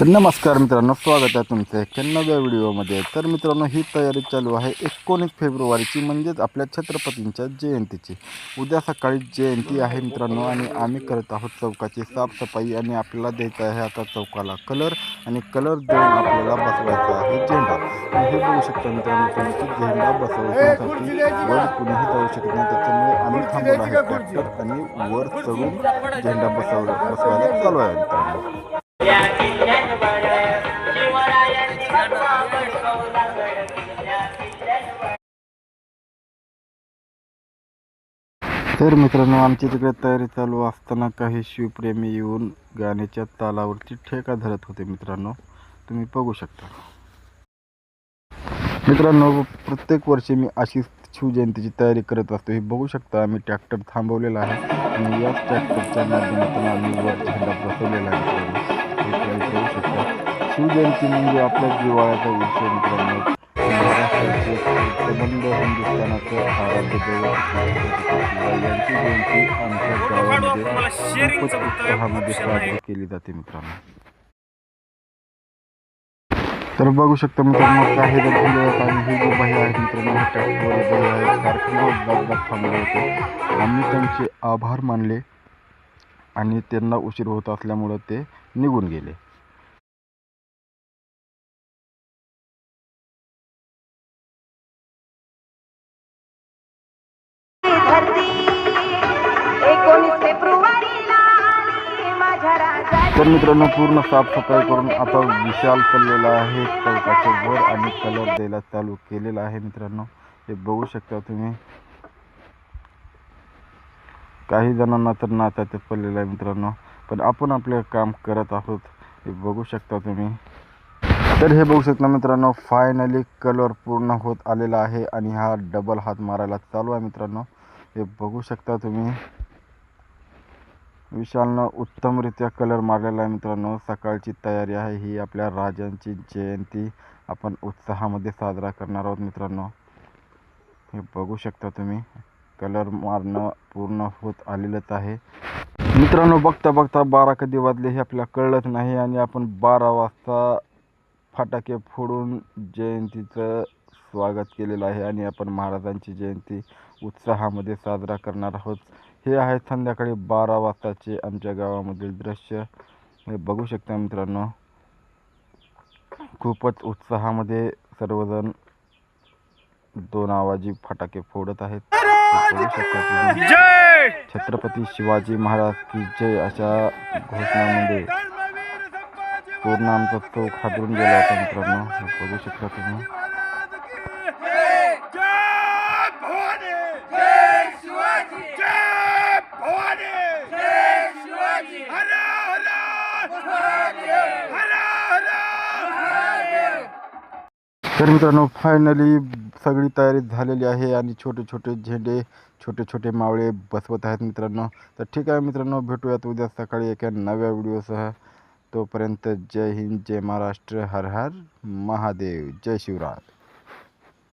तर नमस्कार मित्रांनो स्वागत आहे तुमचं एका नव्या व्हिडिओमध्ये. तर मित्रांनो ही तयारी चालू आहे एकोणीस फेब्रुवारीची म्हणजेच आपल्या छत्रपतींच्या जयंतीची. उद्या सकाळी जयंती आहे मित्रांनो आणि आम्ही करत आहोत चौकाची साफसफाई आणि आपल्याला द्यायचा आहे आता चौकाला कलर आणि कलर देऊन आपल्याला बसवायचा आहे झेंडा. हे बघू शकता मित्रांनो तुम्ही झेंडा बसवण्यासाठी वर कुणीही जाऊ शकत नाही. त्याच्यामुळे आम्ही थांबवलं आहे ट्रॅक्टर आणि वर चढून झेंडा बसवला बसवायला चालू आहे मित्रांनो. या किल्ल्यांवर शिवरायांनी भगवा बडकवला गड किल्ल्यांवर तर मित्रांनो आमची तिकडे तयारी चालू असताना काही शिवप्रेमी येऊन गाण्याच्या तालावरती ठेका धरत होते मित्रांनो. तुम्ही बघू शकता. मित्रांनो प्रत्येक वर्षी मी अशी शिवजयंतीची तयारी करत असतो. हे बघू शकता आम्ही ट्रॅक्टर थांबवलेला आहे आणि याच ट्रॅक्टरच्या माध्यमातून आम्ही वर झेंडा बसवलेला आहे. तुम्ही बघू शकता. शिवजयंती म्हणजे आपल्या जिवाळ्याचा विषय मित्रांनो. महाराष्ट्राचे प्रबंध हिंदुस्थानाचं आराध्य यांची जयंती आमच्या गावामध्ये खूपच उत्साहामध्ये साजरी केली जाते मित्रांनो. तर बघू शकता मित्रांनो काही जण उद्या आणि हे जे बाई आहेत मित्रांनो हे ट्रॅक्टरवर बाई आहेत कारखान्यावर जागदार थांबले होते. आम्ही त्यांचे आभार मानले आणि त्यांना उशीर होत असल्यामुळं ते निघून गेले. तर मित्रांनो पूर्ण साफसफाई करून आता विशाल चाललेला आहे. चौकाच्या वर आणि कलर द्यायला चालू केलेला आहे मित्रांनो. हे बघू शकता तुम्ही. काही जणांना तर नाचायचं पडलेलं आहे मित्रांनो. पण आपण आपले काम करत आहोत. हे बघू शकता तुम्ही. तर हे बघू शकता मित्रांनो फायनली कलर पूर्ण होत आलेला आहे आणि हा डबल हात मारायला चालू आहे मित्रांनो. हे बघू शकता तुम्ही. विशालनं उत्तमरित्या कलर मारलेला आहे मित्रांनो. सकाळची तयारी आहे ही आपल्या राजांची जयंती. आपण उत्साहामध्ये साजरा करणार आहोत मित्रांनो. हे बघू शकता तुम्ही. कलर मारणं पूर्ण होत आलेलंच आहे. मित्रांनो बघता बघता बारा कधी वाजले हे आपल्याला कळलंच नाही आणि आपण बारा वाजता फटाके फोडून जयंतीचं स्वागत केलेलं आहे आणि आपण महाराजांची जयंती उत्साहामध्ये साजरा करणार आहोत. हे आहे संध्याकाळी बारा वाजताचे आमच्या गावामधील दृश्य. हे बघू शकता मित्रांनो. खूपच उत्साहामध्ये सर्वजण दोन आवाजी फटाके फोडत आहेत. छत्रपती शिवाजी महाराज की जय अशा घोषणामध्ये पूर्ण आमचा चौक हादरून गेला होता मित्रांनो. बघू शकता तुम्ही जय भवानी जय शिवाजी. जय भवानी. जय शिवाजी. हर हर महादेव हर हर. महादेव तर मित्रांनो फायनली सगळी तयारी झालेली आहे आणि छोटे छोटे झेंडे छोटे छोटे मावळे बसवत आहेत मित्रांनो. तर ठीक आहे मित्रांनो भेटूयात उद्या सकाळी एका नव्या व्हिडिओसह. तोपर्यंत जय हिंद जय महाराष्ट्र हर हर महादेव जय शिवराय.